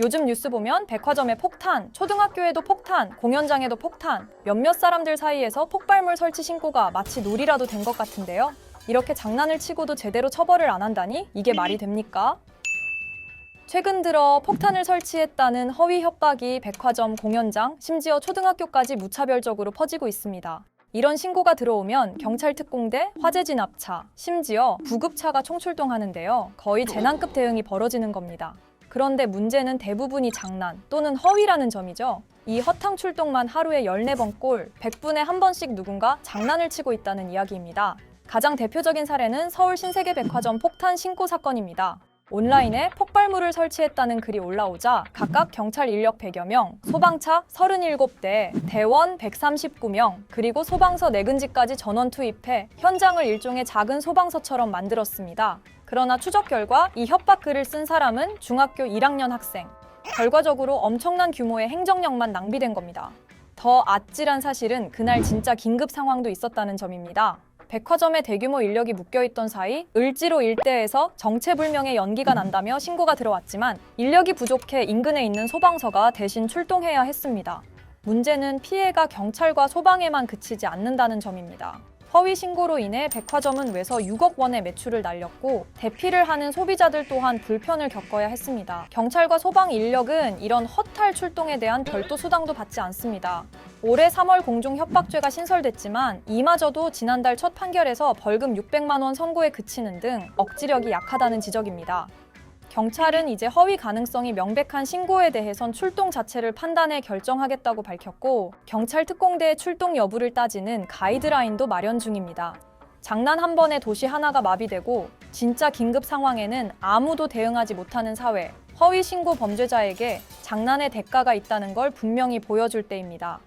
요즘 뉴스 보면 백화점에 폭탄, 초등학교에도 폭탄, 공연장에도 폭탄, 몇몇 사람들 사이에서 폭발물 설치 신고가 마치 놀이라도 된 것 같은데요. 이렇게 장난을 치고도 제대로 처벌을 안 한다니 이게 말이 됩니까? 최근 들어 폭탄을 설치했다는 허위 협박이 백화점, 공연장, 심지어 초등학교까지 무차별적으로 퍼지고 있습니다. 이런 신고가 들어오면 경찰 특공대, 화재 진압차, 심지어 구급차가 총출동하는데요. 거의 재난급 대응이 벌어지는 겁니다. 그런데 문제는 대부분이 장난 또는 허위라는 점이죠. 이 허탕 출동만 하루에 14번 꼴, 100분에 한 번씩 누군가 장난을 치고 있다는 이야기입니다. 가장 대표적인 사례는 서울 신세계백화점 폭탄 신고 사건입니다. 온라인에 폭발물을 설치했다는 글이 올라오자 각각 경찰 인력 100여 명, 소방차 37대, 대원 139명, 그리고 소방서 내근지까지 전원 투입해 현장을 일종의 작은 소방서처럼 만들었습니다. 그러나 추적 결과 이 협박 글을 쓴 사람은 중학교 1학년 학생. 결과적으로 엄청난 규모의 행정력만 낭비된 겁니다. 더 아찔한 사실은 그날 진짜 긴급 상황도 있었다는 점입니다. 백화점에 대규모 인력이 묶여있던 사이 을지로 일대에서 정체불명의 연기가 난다며 신고가 들어왔지만 인력이 부족해 인근에 있는 소방서가 대신 출동해야 했습니다. 문제는 피해가 경찰과 소방에만 그치지 않는다는 점입니다. 허위 신고로 인해 백화점은 외서 6억 원의 매출을 날렸고 대피를 하는 소비자들 또한 불편을 겪어야 했습니다. 경찰과 소방 인력은 이런 허탈 출동에 대한 별도 수당도 받지 않습니다. 올해 3월 공중 협박죄가 신설됐지만 이마저도 지난달 첫 판결에서 벌금 600만 원 선고에 그치는 등 억지력이 약하다는 지적입니다. 경찰은 이제 허위 가능성이 명백한 신고에 대해선 출동 자체를 판단해 결정하겠다고 밝혔고 경찰 특공대의 출동 여부를 따지는 가이드라인도 마련 중입니다. 장난 한 번에 도시 하나가 마비되고 진짜 긴급 상황에는 아무도 대응하지 못하는 사회, 허위 신고 범죄자에게 장난의 대가가 있다는 걸 분명히 보여줄 때입니다.